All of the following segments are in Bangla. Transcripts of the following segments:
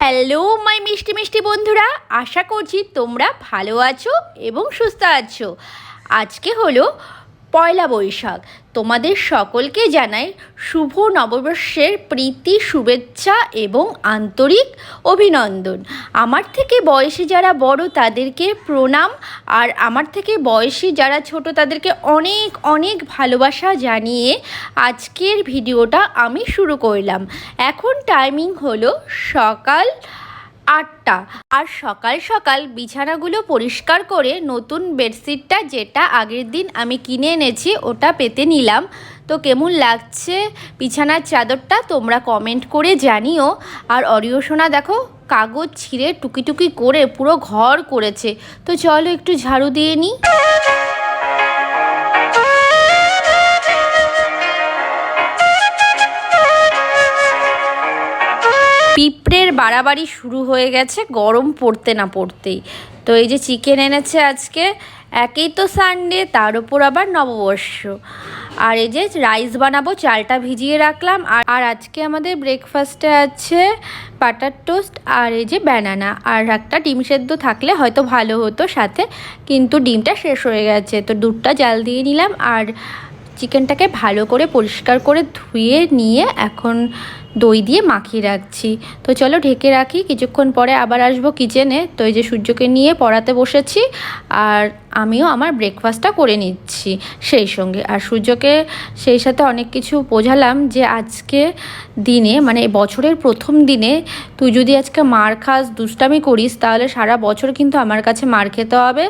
হ্যালো, মাই মিষ্টি মিষ্টি বন্ধুরা, আশা করছি তোমরা ভালো আছো এবং সুস্থ আছো। আজকে হলো পয়লা বৈশাখ। তোমাদের সকলকে জানাই শুভ নববর্ষের প্রীতি, শুভেচ্ছা এবং আন্তরিক অভিনন্দন। আমার থেকে বয়সে যারা বড় তাদেরকে প্রণাম, আর আমার থেকে বয়সী যারা ছোট তাদেরকে অনেক অনেক ভালোবাসা জানিয়ে আজকের ভিডিওটা আমি শুরু করলাম। এখন টাইমিং হলো সকাল আটটা। আর সকাল সকাল বিছানাগুলো পরিষ্কার করে নতুন বেডশিটটা যেটা আগের দিন আমি কিনে এনেছি, ওটা পেতে নিলাম। তো কেমন লাগছে বিছানার চাদরটা? তোমরা কমেন্ট করে জানিও। আর অরিও সোনা দেখো, কাগজ ছিঁড়ে টুকি টুকি করে পুরো ঘর করেছে। তো চলো একটু ঝাড়ু দিয়ে নিই পিঁপড়ের বাড়াবাড়ি শুরু হয়ে গেছে গরম পড়তে না পড়তেই। তো এই যে চিকেন এনেছে আজকে, একেই তো সানডে তার উপর আবার নববর্ষ। আর এই যে রাইস বানাবো, চালটা ভিজিয়ে রাখলাম। আর আর আজকে আমাদের ব্রেকফাস্টে আছে বাটার টোস্ট আর এই যে ব্যানানা আর একটা ডিম সেদ্ধ থাকলে হয়তো ভালো হতো সাথে, কিন্তু ডিমটা শেষ হয়ে গেছে। তো দুধটা জাল দিয়ে নিলাম আর চিকেনটাকে ভালো করে পরিষ্কার করে ধুয়ে নিয়ে এখন দই দিয়ে মাখিয়ে রাখছি। তো চলো ঢেকে রাখি, কিছুক্ষণ পরে আবার আসব কিচেনে তো এই যে সূর্যকে নিয়ে পড়াতে বসেছি, আর আমিও আমার ব্রেকফাস্টটা করে নিচ্ছি সেই সঙ্গে। আর সূর্যকে সেই সাথে অনেক কিছু বোঝালাম যে আজকে দিনে মানে বছরের প্রথম দিনে তুই যদি আজকে মার খাস, দুষ্টামি করিস, তাহলে সারা বছর কিন্তু আমার কাছে মার খেতে হবে।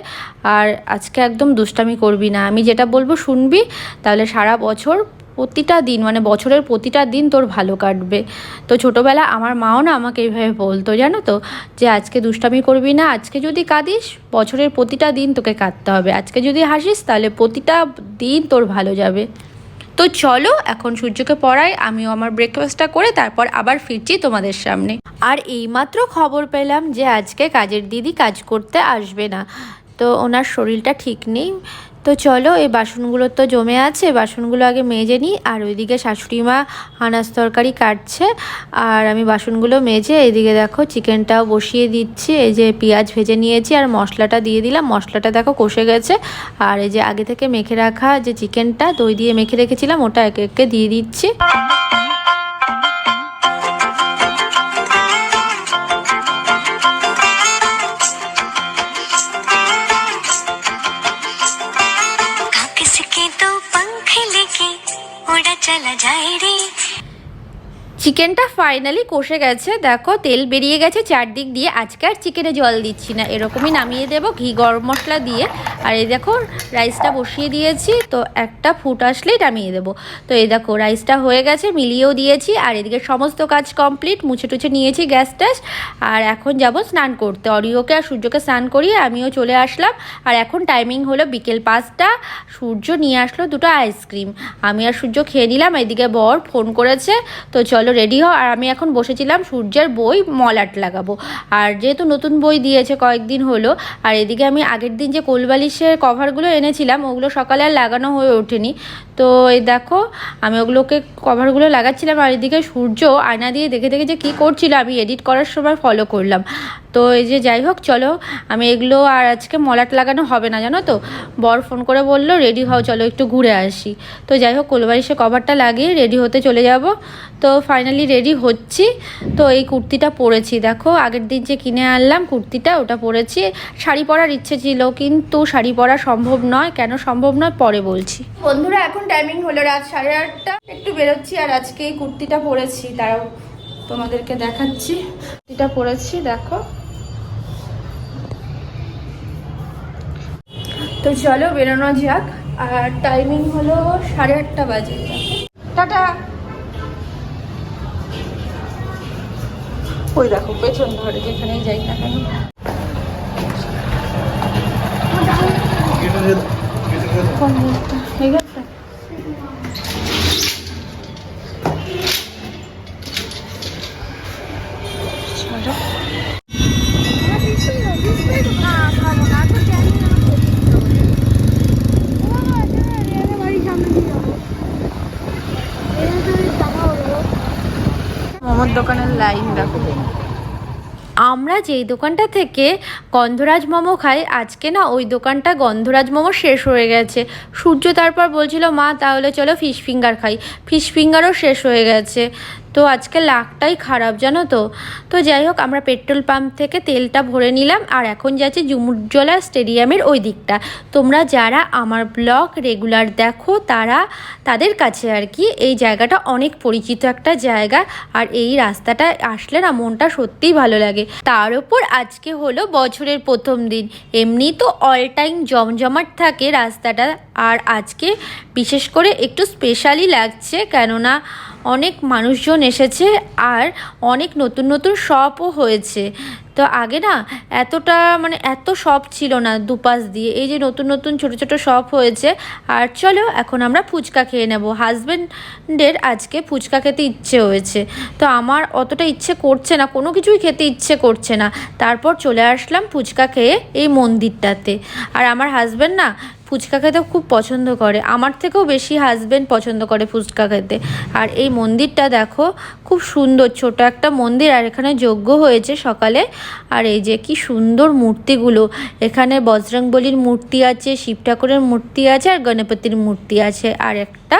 আর আজকে একদম দুষ্টামি করবি না। আমি যেটা বলব শুনবি, তাহলে সারা বছর প্রতিটা দিন মানে বছরের প্রতিটা দিন তোর ভালো কাটবে। তো ছোটোবেলা আমার মাও না আমাকে এইভাবে বলতো, জানো তো, যে আজকে দুষ্টামি করবি না, আজকে যদি কাঁদিস, বছরের প্রতিটা দিন তোকে কাঁদতে হবে। আজকে যদি হাসিস, তাহলে প্রতিটা দিন তোর ভালো যাবে। তো চলো, এখন সূর্যকে পড়াই, আমিও আমার ব্রেকফাস্টটা করে তারপর আবার ফিরছি তোমাদের সামনে। আর এইমাত্র খবর পেলাম যে আজকে কাজের দিদি কাজ করতে আসবে না। তো ওনার শরীরটা ঠিক নেই। তো চলো, এই বাসনগুলো তো জমে আছে, বাসনগুলো আগে মেজে নিই। আর ওইদিকে শাশুড়ি মা আনাজ তরকারি কাটছে। আর আমি বাসনগুলো মেজে এদিকে দেখো চিকেনটাও বসিয়ে দিচ্ছি। এই যে পেঁয়াজ ভেজে নিয়েছি আর মশলাটা দিয়ে দিলাম। মশলাটা দেখো কষে গেছে। আর এই যে আগে থেকে মেখে রাখা যে চিকেনটা দই দিয়ে মেখে রেখেছিলাম, ওটা একে একে দিয়ে দিচ্ছি। চিকেনটা ফাইনালি কষে গেছে। দেখো, তেল বেরিয়ে গেছে চারদিক দিয়ে। আজকে আর চিকেনে জল দিচ্ছি না। এরকমই নামিয়ে দেবো, ঘি, গরম মশলা দিয়ে। আর এই দেখো রাইসটা বসিয়ে দিয়েছি। তো একটা ফুট আসলেই নামিয়ে দেবো। তো এই দেখো রাইসটা হয়ে গেছে, মিলিয়েও দিয়েছি। আর এদিকে সমস্ত কাজ কমপ্লিট মুছে টুছে নিয়েছি গ্যাস ট্যাস। আর এখন যাব স্নান করতে। অরিওকে আর সূর্যকে স্নান করিয়ে আমিও চলে আসলাম। আর এখন টাইমিং হলো বিকেল পাঁচটা। সূর্য নিয়ে আসলো দুটো আইসক্রিম আমি আর সূর্য খেয়ে নিলাম। এদিকে বর ফোন করেছে। তো চলো রেডি হও আর আমি এখন বসেছিলাম সূর্যের বই মলাট লাগাবো। আর যেহেতু নতুন বই দিয়েছে, কয়েকদিন হলো, আর এদিকে আমি আগের দিন যে কোলবালিশের কভারগুলো এনেছিলাম, ওগুলো সকালে আর লাগানো হয়ে ওঠেনি। তো এই দেখো, আমি ওগুলোকে কভারগুলো লাগাচ্ছিলাম, আর এদিকে সূর্য আয়না দিয়ে দেখে দেখে যে কী করছিল, আমি এডিট করার সময় ফলো করলাম। তো এই যে যাই হোক, চলো, আমি এগুলো আর আজকে মলাট লাগানো হবে না, জানো তো? বর ফোন করে বলল রেডি হও, চলো একটু ঘুরে আসি। তো যাই হোক, কোলবাড়ি কোলবারিশে কভারটা লাগিয়ে রেডি হতে চলে যাব। তো ফাইনালি রেডি হচ্ছি। তো এই কুর্তিটা পরেছি। দেখো, আগের দিন যে কিনে আনলাম কুর্তিটা, ওটা পরেছি। শাড়ি পরার ইচ্ছে ছিল, কিন্তু শাড়ি পরা সম্ভব নয়। কেন সম্ভব নয়? পরে বলছি। বন্ধুরা, এখন টাইমিং হলো রাত সাড়ে আটটা। একটু বেরোচ্ছি আর আজকে এই কুর্তিটা পরেছি। তারাও তোমাদেরকে দেখাচ্ছি। কুর্তিটা পরেছি, দেখো। তো চলো বেরোনো যাক আর টাইমিং হলো সাড়ে আটটা বাজে। টাটা। ওই দেখো পেছন ধরে যেখানেই যাই না কেন। কোন? মোমোর দোকানের লাইন দেখো। আমরা যেই দোকানটা থেকে গন্ধরাজ মোমো খাই, আজকে না ওই দোকানটা গন্ধরাজ মোমো শেষ হয়ে গেছে। সূর্য তারপর বলছিল, মা, তাহলে চলো ফিশ ফিঙ্গার খাই। ফিশ ফিঙ্গারও শেষ হয়ে গেছে। তো আজকে লাকটাই খারাপ, জানো তো? তো যাই হোক, আমরা পেট্রোল পাম্প থেকে তেলটা ভরে নিলাম আর এখন যাচ্ছি জুমুরজলা স্টেডিয়ামের ওই দিকটা। তোমরা যারা আমার ব্লগ রেগুলার দেখো, তারা তাদের কাছে আর কি, এই জায়গাটা অনেক পরিচিত একটা জায়গা আর এই রাস্তাটা আসলে না মনটা সত্যিই ভালো লাগে। তার উপর আজকে হলো বছরের প্রথম দিন। এমনি তো অল টাইম জমজমাট থাকে রাস্তাটা আর আজকে বিশেষ করে একটু স্পেশালি লাগছে কেননা অনেক মানুষজন এসেছে আর অনেক নতুন নতুন শপও হয়েছে। তো আগে না এতটা মানে এত শপ ছিল না দুপাশ দিয়ে। এই যে নতুন নতুন ছোট ছোট শপ হয়েছে। আর চলো এখন আমরা ফুচকা খেয়ে নেব। হাজব্যান্ডের আজকে ফুচকা খেতে ইচ্ছে হয়েছে। তো আমার অতটা ইচ্ছে করছে না, কোনো কিছুই খেতে ইচ্ছে করছে না। তারপর চলে আসলাম ফুচকা খেয়ে এই মন্দিরটাতে। আর আমার হাজব্যান্ড না ফুচকা খেতে খুব পছন্দ করে। আমার থেকেও বেশি হাজবেন্ড পছন্দ করে ফুচকা খেতে। আর এই মন্দিরটা দেখো, খুব সুন্দর, ছোট একটা মন্দির আর এখানে যজ্ঞ হয়েছে সকালে। আর এই যে কি সুন্দর মূর্তিগুলো। এখানে বজরংবলির মূর্তি আছে, শিব ঠাকুরের মূর্তি আছে আর গণপতির মূর্তি আছে। আর একটা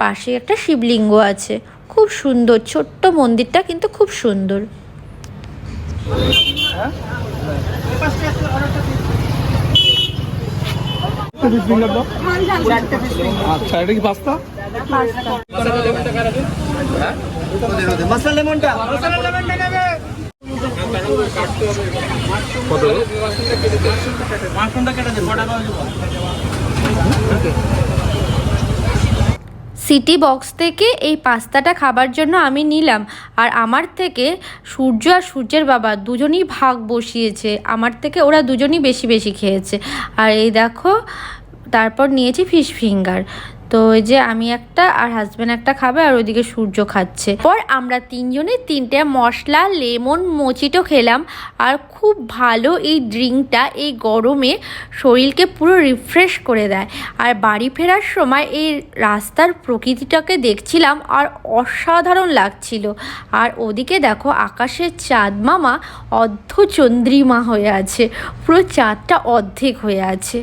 পাশে একটা শিবলিঙ্গ আছে। খুব সুন্দর, ছোট্ট মন্দিরটা কিন্তু খুব সুন্দর। ফিশ ফিঙ্গার দাও আচ্ছা এটা কি পাস্তা মশলা লেমনটা। কত? মাশরুমটা কেটে দে বড়া সিটি বক্স থেকে এই পাস্তাটা খাবার জন্য আমি নিলাম। আর আমার থেকে সূর্য আর সূর্যের বাবা দুজনই ভাগ বসিয়েছে। আমার থেকে ওরা দুজনই বেশি বেশি খেয়েছে। আর এই দেখো, তারপর নিয়েছি ফিশ ফিঙ্গার। তো ওই যে আমি একটা আর হাজব্যান্ড একটা খাবে আর ওইদিকে সূর্য খাচ্ছে। পর আমরা তিনজনে তিনটে মশলা, লেমন, মচিটো খেলাম আর খুব ভালো এই ড্রিঙ্কটা এই গরমে শরীরকে পুরো রিফ্রেশ করে দেয়। আর বাড়ি ফেরার সময় এই রাস্তার প্রকৃতিটাকে দেখছিলাম আর অসাধারণ লাগছিল। আর ওদিকে দেখো আকাশের চাঁদ মামা অর্ধচন্দ্রিমা হয়ে আছে, পুরো চাঁদটা অর্ধেক হয়ে আছে।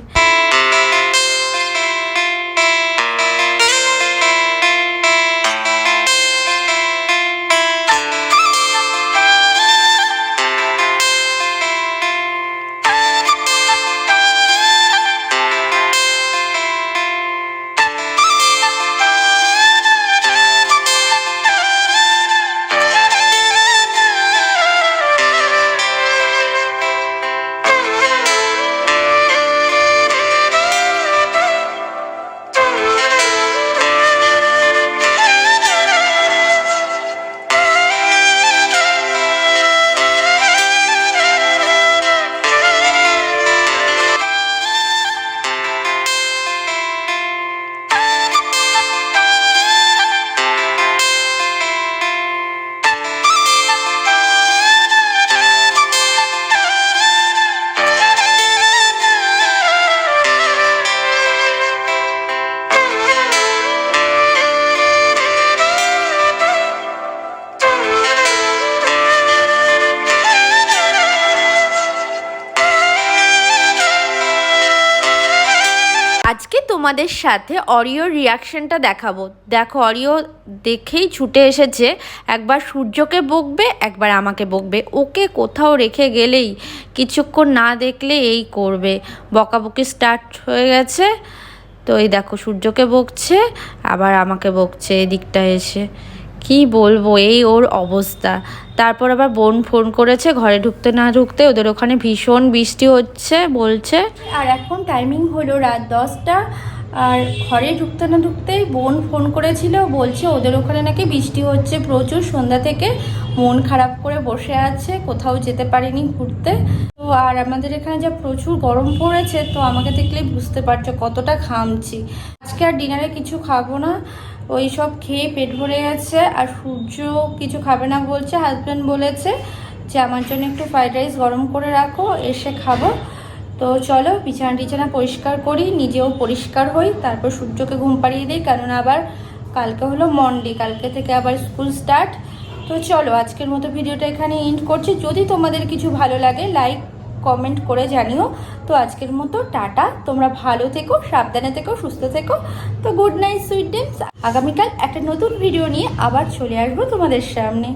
তোমাদের সাথে অরিওর রিয়াকশনটা দেখাবো। দেখো অরিও দেখেই ছুটে এসেছে। একবার সূর্যকে বকবে, একবার আমাকে বকবে। ওকে কোথাও রেখে গেলেই, কিছুক্ষণ না দেখলে এই করবে। বকাবকি স্টার্ট হয়ে গেছে। তো এই দেখো, সূর্যকে বকছে, আবার আমাকে বকছে এদিকটা এসে। কি বলব, এই ওর অবস্থা। তারপর আবার বোন ফোন করেছে, ঘরে ঢুকতে না ঢুকতে ওদের ওখানে ভীষণ বৃষ্টি হচ্ছে, বলছে। আর এখন টাইমিং হলো রাত দশটা। আর ঘরে ঢুকতে না ঢুকতেই বোন ফোন করেছিল, বলছে ওদের ওখানে নাকি বৃষ্টি হচ্ছে প্রচুর, সন্ধ্যা থেকে মন খারাপ করে বসে আছে, কোথাও যেতে পারিনি ঘুরতে। তো আর আমাদের এখানে যা প্রচুর গরম পড়েছে, তো আমাকে দেখলেই বুঝতে পারছ কতটা ঘামছি। আজকে আর ডিনারে কিছু খাব না, ওই সব খেয়ে পেট ভরে গেছে, আর সূর্য কিছু খাবে না বলছে হাজব্যান্ড বলেছে যে আমার জন্য একটু ফ্রাইড রাইস গরম করে রাখো, এসে খাব। তো চলো, বিছানা টিছানা পরিষ্কার করি, নিজেও পরিষ্কার হই, তারপর সূর্যকে ঘুম পাড়িয়ে দিই কারণ আবার কালকে হলো মন্ডে, কালকে থেকে আবার স্কুল স্টার্ট। তো চলো, আজকের মতো ভিডিওটা এখানে এন্ড করছি। যদি তোমাদের কিছু ভালো লাগে লাইক কমেন্ট করে জানিও। তো আজকের মতো টাটা। তোমরা ভালো থেকো, সাবধানে থেকো, সুস্থ থেকো। তো গুড নাইট সুইট ড্রিমস আগামীকাল একটা নতুন ভিডিও নিয়ে আবার চলে আসব তোমাদের সামনে।